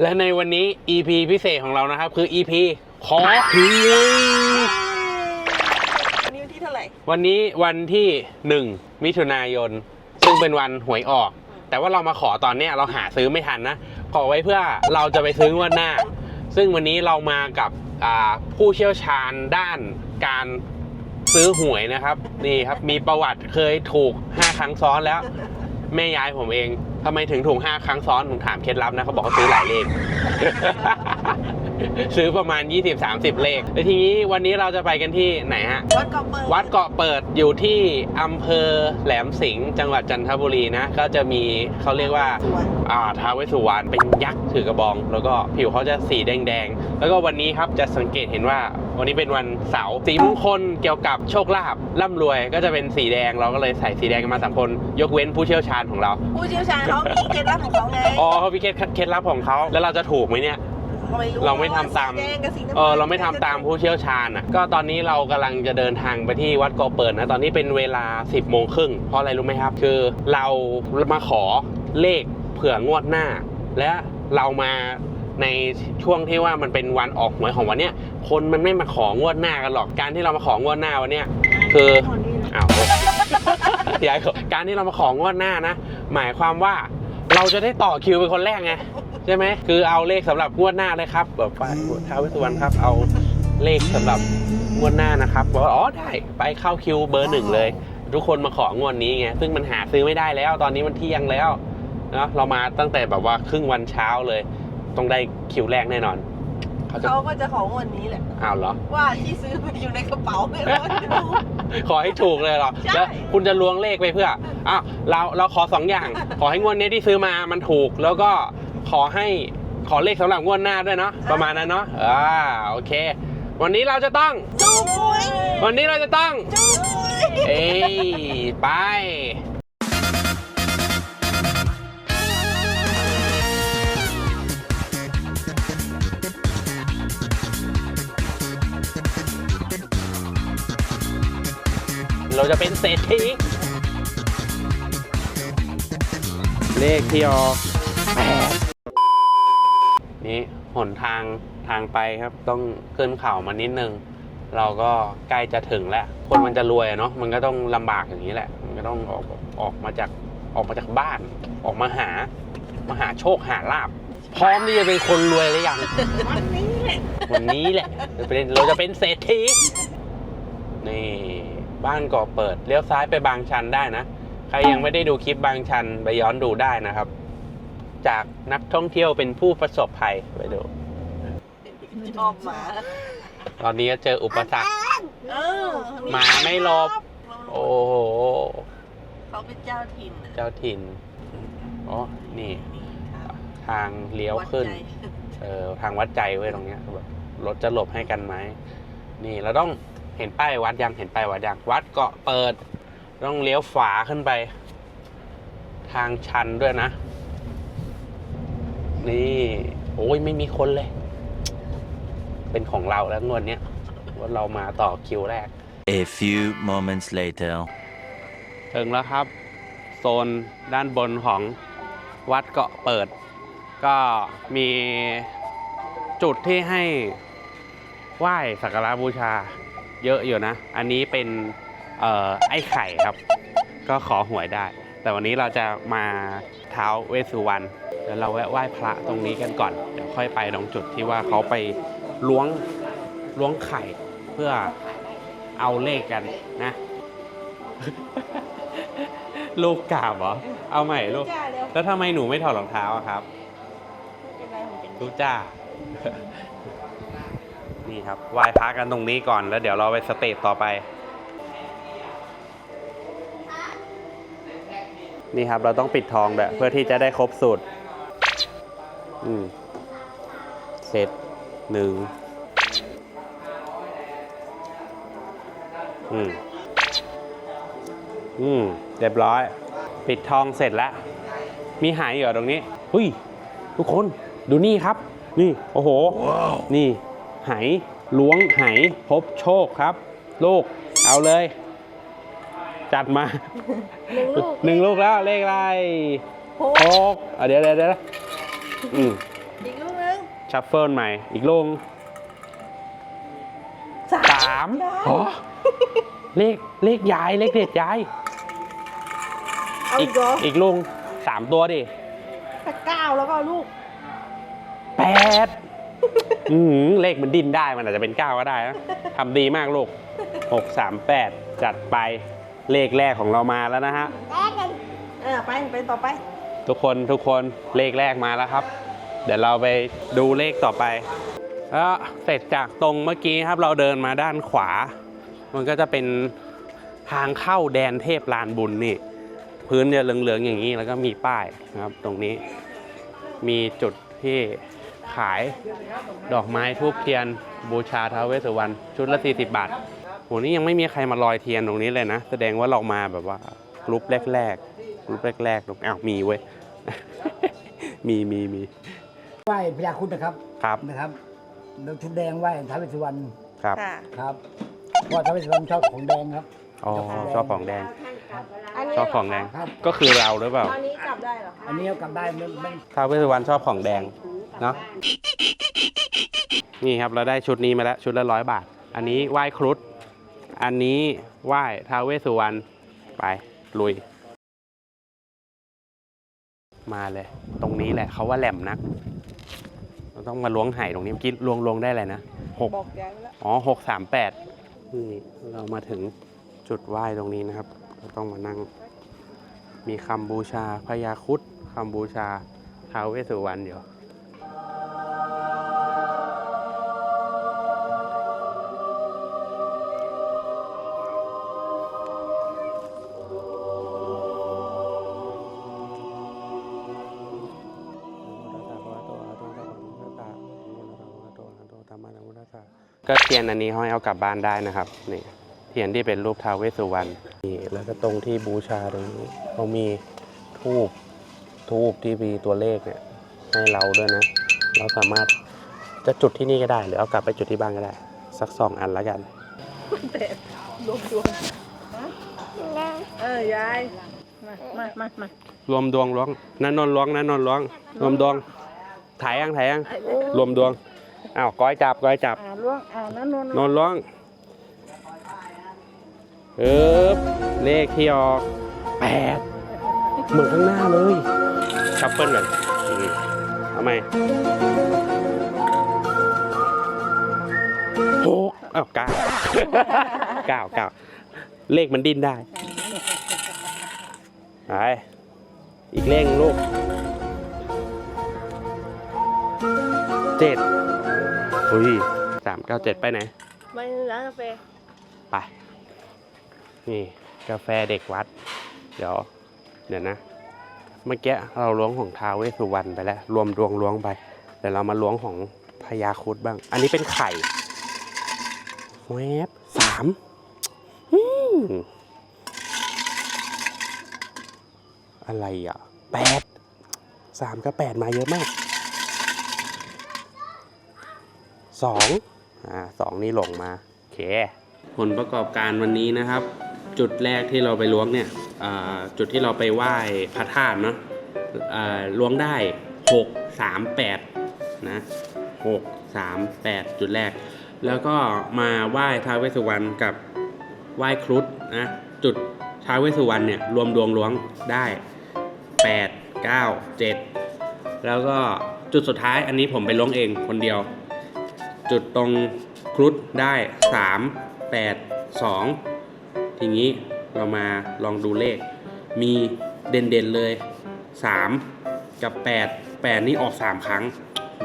และในวันนี้ EP พิเศษของเรานะครับ คือ EP ขอหวยวันนี้วันที่เท่าไหร่ วันนี้วันที่ 1 มิถุนายน ซึ่งเป็นวันหวยออก แต่ว่าเรามาขอตอนเนี้ยเราหาซื้อไม่ทันนะ ขอไว้เพื่อเราจะไปซื้องวดหน้า ซึ่งวันนี้เรามากับอ่าผู้เชี่ยวชาญด้านการ ซื้อหวยนะครับ นี่ครับมีประวัติเคยถูก 5 ครั้งซ้อนแล้ว แม่ยายผมเองทำไมถึงถูก 5 ครั้งซ้อนผมถามเคล็ดลับนะเขาบอกเขาซื้อหลายเลข ซื้อประมาณ 20-30 เลขแล้วทีนี้วันนี้เราจะไปกันที่ไหนฮะ วัดเกาะเปิดวัดเกาะเปิดอยู่ที่อำเภอแหลมสิงห์จังหวัดจันทบุรีนะ ก็จะมีเขาเรียกว่า สวนอ่าท้าวเวสสุวรรณเป็นยักษ์ถือกระบอง แล้วก็ผิวเขาจะสีแดงๆ แล้วก็วันนี้ครับจะสังเกตเห็นว่าวันนี้เป็นวันเสาร์สีมงคลเกี่ยวกับโชคลาภร่ำรวยก็จะเป็นสีแดงเราก็เลยใส่สีแดงกันมาสามคน ยกเว้นผู้เชี่ยวชาญของเรา ผู้เชี่ยวชาญเขามีเคล็ดลับของเขาไง อ๋อเขาพิเคล็ดเคล็ดลับของเขาแล้วเราจะถูกไหมเนี่ย เราไม่ทำตาม สีแดงกับสีน้ำเออเราไม่ทำตามผู้เชี่ยวชาญอะก็ตอนนี้เรากำลังจะเดินทางไปที่วัดเกาะเปิดนะ ตอนนี้เป็นเวลา 10โมงครึ่งเพราะอะไรรู้ไหมครับ คือเรามาขอเลขเผื่องวดหน้า และเรามาในช่วงที่ว่ามันเป็นวันออกหวยของวันเนี้ยคนมันไม่มาของวดหน้ากันหรอกการที่เรามาของวดหน้าวันเนี้ย คืออ้าวยายขอการที่เรามาของวดหน้านะ หมายความว่าเราจะได้ต่อคิวเป็นคนแรกไง ใช่ไหมคือเอาเลขสำหรับงวดหน้าเลยครับแบบไปท้าวเวสสุวรรณครับ เอาเลขสำหรับงวดหน้านะครับบอกว่าอ๋อได้ไปเข้าคิวเบอร์หนึ่งเลย ทุกคนมาของวดนี้ไงซึ่งมันหาซื้อไม่ได้แล้ว ตอนนี้มันเที่ยงแล้วเนาะเรามาตั้งแต่แบบว่าครึ่งวันเช้าเลย ต้องได้คิวแรกแน่นอนเขาจะเขาก็จะของวันนี้แหละอ้าวเหรอ ว่าที่ซื้อไปอยู่ในกระเป๋าไม่รู้ขอให้ถูกเลยเหรอใช่แล้วคุณจะล้วงเลขไปเพื่ออ้าวเราเราขอสองอย่าง ขอให้งวดนี้ที่ซื้อมามันถูกแล้วก็ ขอให้ขอเลขสำหรับงวดหน้าด้วยเนาะประมาณนั้นเนาะอ่าโอเค วันนี้เราจะต้องจูบุยวันนี้เราจะต้องจูบุยเอ้ยไป เราจะเป็นเศรษฐีเลขที่ออกแปด นี่หนทางทางไปครับ ต้องขึ้นเขามานิดนึง เราก็ใกล้จะถึงแล้ว คนมันจะรวยอะเนาะมันก็ต้องลำบากอย่างนี้แหละ มันก็ต้องออกออกมาจากออกมาจากบ้าน ออกมาหามาหาโชคหาลาบพร้อมที่จะเป็นคนรวยหรือยังวันนี้แหละวันนี้แหละเราเป็นเราจะเป็นเศรษฐีนี่บ้านก่อเปิดเลี้ยวซ้ายไปบางชันได้นะ ใครยังไม่ได้ดูคลิปบางชันไปย้อนดูได้นะครับ จากนักท่องเที่ยวเป็นผู้ประสบภัยไปดู ชอบหมาตอนนี้ก็เจออุปสรรคเออหมาไม่หลบ โอ้โห เขาเป็นเจ้าถิ่นน่ะเจ้าถิ่นอ๋อนี่ทางเลี้ยวขึ้นวัดใจเออทางวัดใจไว้ยตรงเนี้ยแบบรถจะหลบให้กันไหม นี่เราต้องเห็นป้ายวัดยังเห็นป้ายวัดยังวัดเกาะเปิด ต้องเลี้ยวฝาขึ้นไป ทางชันด้วยนะ นี่ โอ้ยไม่มีคนเลย เป็นของเราแล้วงวดเนี้ยว่าเรามาต่อคิวแรก A few moments later. ถึงแล้วครับ โซนด้านบนของวัดเกาะเปิด ก็มีจุดที่ให้ไหว้สักการะบูชาเยอะอยู่นะ อันนี้เป็นเอ่อไอ้ไข่ครับ ก็ขอหวยได้ แต่วันนี้เราจะมาเท้าเวสสุวรรณเดี๋ยวเราแวะไหว้พระตรงนี้กันก่อน เดี๋ยวค่อยไปตรงจุดที่ว่าเขาไปล้วงล้วงไข่เพื่อเอาเลขกันนะ ลูกกราบเหรอ เอาใหม่ลูกจ้าเร็วแล้วทำไมหนูไม่ถอดรองเท้าอะครับเป็นไรผมเป็นลูกจ้า นี่ครับไหว้พระกันตรงนี้ก่อนแล้วเดี๋ยวเราไปสเตจต่อไป นี่ครับเราต้องปิดทองแบบเพื่อที่จะได้ครบสูตร อืมเสร็จหนึ่งอืมอืมเรียบร้อย ปิดทองเสร็จแล้ว มีหายอยู่เหรอตรงนี้หุยทุกคนดูนี่ครับ นี่ โอ้โหนี่หายล้วงหายพบโชคครับ ลูก เอาเลย จัดมาหนึ่งลูกหนึ่งลูกแล้วเลขอะไรหกหกอะเดี๋ยวเดี๋ยวเดี๋ยว อืมอีกลูกนึงชัฟเฟิลใหม่ อีกลูกสามสามอ๋อเลขเลขยายเลขเด็ดยาย เอาอีอีกกเหรออีกลุงสามตัวดิถ้าเก้าแล้วก็เอาลูกแปดอืมเลขมันดิ้นได้มันอาจจะเป็นเก้าก็ได้นะทำดีมากลูกหกสามแปดจัดไปเลขแรกของเรามาแล้วนะฮะเออไปไปต่อไป ทุกคนทุกคนเลขแรกมาแล้วครับ เดี๋ยวเราไปดูเลขต่อไปแล้วเสร็จจากตรงเมื่อกี้ครับเราเดินมาด้านขวา มันก็จะเป็นทางเข้าแดนเทพลานบุญนี่ พื้นจะเหลืองๆอย่างนี้แล้วก็มีป้ายนะครับ ตรงนี้มีจุดที่ขายดอกไม้ทูบเทียน บูชาท้าวเวสสุวรรณชุดละ 40 บาทโหนี่ยังไม่มีใครมาลอยเทียนตรงนี้เลยนะ แสดงว่าเรามาแบบว่ากรุ๊ปแรกๆกรุ๊ปแรกๆตรงอ้าวมีเว้ย มีมีมีไหว้พญาครุฑนะครับครับ นะครับแล้วชุดแดงไหว้ท้าวเวสสุวรรณครับค่ะ ครับเพราะว่าท้าวเวสสุวรรณชอบของแดงครับ อ๋อชอบของแดง อันนี้ชอบของแดงครับ ก็คือเราหรือเปล่าอันนี้กลับได้เหรออันนี้เอากลับได้ไม่ไม่ท้าวเวสสุวรรณชอบของแดงเนาะนี่ครับเราได้ชุดนี้มาแล้วชุดละร้อยบาท อันนี้ไหว้ครุฑอันนี้ไหว้ท้าวเวสสุวรรณไปลุย มาเลย ตรงนี้แหละเขาว่าแหลมนัก เราต้องมาล้วงไห่ตรงนี้เมื่อกี้ล้วงล้วงได้เลยนะหกบอกยายไว้แล้วอ๋อหกสามแปดนี่เรามาถึงจุดไหว้ตรงนี้นะครับเราต้องมานั่ง มีคำบูชาพญาครุดคำบูชาท้าวเวสสุวรรณอยู่ ก็เทียนอันนี้เขาให้เอากลับบ้านได้นะครับนี่เทียนที่เป็นรูปท้าวเวสสุวรรณนี่แล้วก็ตรงที่บูชาตรงนี้เขามีทูบทูบที่มีตัวเลขเนี่ยให้เราด้วยนะ เราสามารถจะจุดที่นี่ก็ได้ หรือเอากลับไปจุดที่บ้านก็ได้ สักสองอันแล้วกันแต่รวมดวงเออยายมามามามารวมดวงล้วงนันนนท์ล้วงนันนนท์ล้วงรวมดวงถ่ายยังถ่ายยังรวมดวง อ้าวก้อยจับก้อยจับอ่าล่วงอ่านั่นนนนนท์ล้วงเอ๊บเลขที่ออกแปดเหมือนข้างหน้าเลยชัฟเฟิลก่อนอืมทำไมหกอ้าวเก้าเก้าเก้าเลขมันดิ้นได้ไปอีกเลขหนึ่งลูกเจ็ด อุ้ยสามเก้าเจ็ดไปไหน ไปร้านกาแฟไป นี่กาแฟเด็กวัด เดี๋ยว เดี๋ยวนะ เมื่อกี้เราล้วงของท้าวเวสสุวรรณไปแล้ว รวมดวงล้วงไป เดี๋ยวเรามาล้วงของพญาครุดบ้าง อันนี้เป็นไข่แวบสามอืมอะไรอะแปดสามกับแปดมาเยอะมาก สองอ่าสองนี่หลงมาโอเคผลประกอบการวันนี้นะครับ จุดแรกที่เราไปล้วงเนี่ยอ่าจุดที่เราไปไหว้พระธาตุเนาะอ่าล้วงได้ 6 3 8นะ6 3 8 จุดแรก แล้วก็มาไหว้ท้าวเวสสุวรรณกับไหว้ครุฑนะจุดท้าวเวสสุวรรณเนี่ยรวมดวงล้วงได้ 8 9 7 แล้วก็จุดสุดท้ายอันนี้ผมไปล้วงเองคนเดียว จุดตรงครุฑได้ 3 8 2 ทีนี้เรามาลองดูเลข มีเด่นๆเลย 3 กับ 8 8 นี่ออก 3 ครั้ง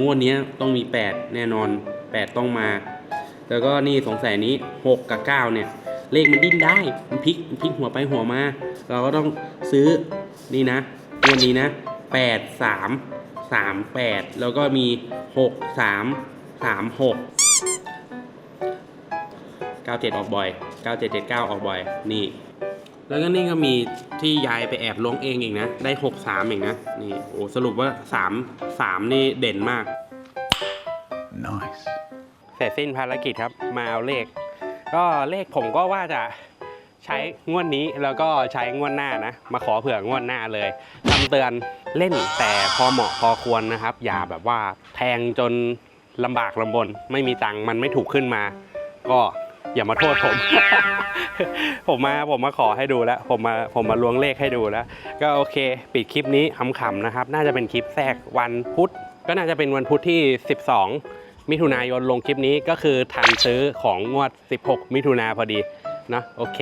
งวดนี้ต้องมี 8 แน่นอน 8 ต้องมา แล้วก็นี่สงสัยนี้ 6 กับ 9 เนี่ย เลขมันดิ้นได้ มันพลิกมันพลิกหัวไปหัวมา เราก็ต้องซื้อนี่นะงวดนี้นะ 8 3 3 8 แล้วก็มี 6 3 3 6 97ออกบ่อย9779ออกบ่อย นี่ แล้วก็นี่ก็มีที่ยายไปแอบล้วงเองอีกนะ ได้63เองนะ นี่ โอ้ สรุปว่า3 3นี่เด่นมาก Nice. เสร็จสิ้นภารกิจครับ มาเอาเลข ก็เลขผมก็ว่าจะใช้งวดนี้แล้วก็ใช้งวดหน้านะ มาขอเผื่องวดหน้าเลยคำเตือนเล่นแต่พอเหมาะพอควรนะครับ อย่าแบบว่าแทงจน ลำบากลำบน ไม่มีตังค์มันไม่ถูกขึ้นมา ก็อย่ามาโทษผม ผมมาผมมาขอให้ดูแล้ว ผมมาผมมาล้วงเลขให้ดูแล้ว ก็โอเค ปิดคลิปนี้ขำๆนะครับ น่าจะเป็นคลิปแทรกวันพุธ ก็น่าจะเป็นวันพุธที่ 12 มิถุนายนลงคลิปนี้ก็คือทันซื้อของงวด 16 มิถุนาพอดีนะโอเค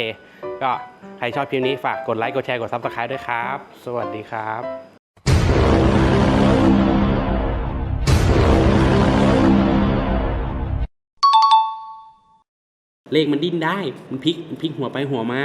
ก็ใครชอบคลิปนี้ฝากกดไลค์กดแชร์กด Subscribe ด้วยครับ สวัสดีครับ เลขมันดิ้นได้ มันพลิกมันพลิกหัวไปหัวมา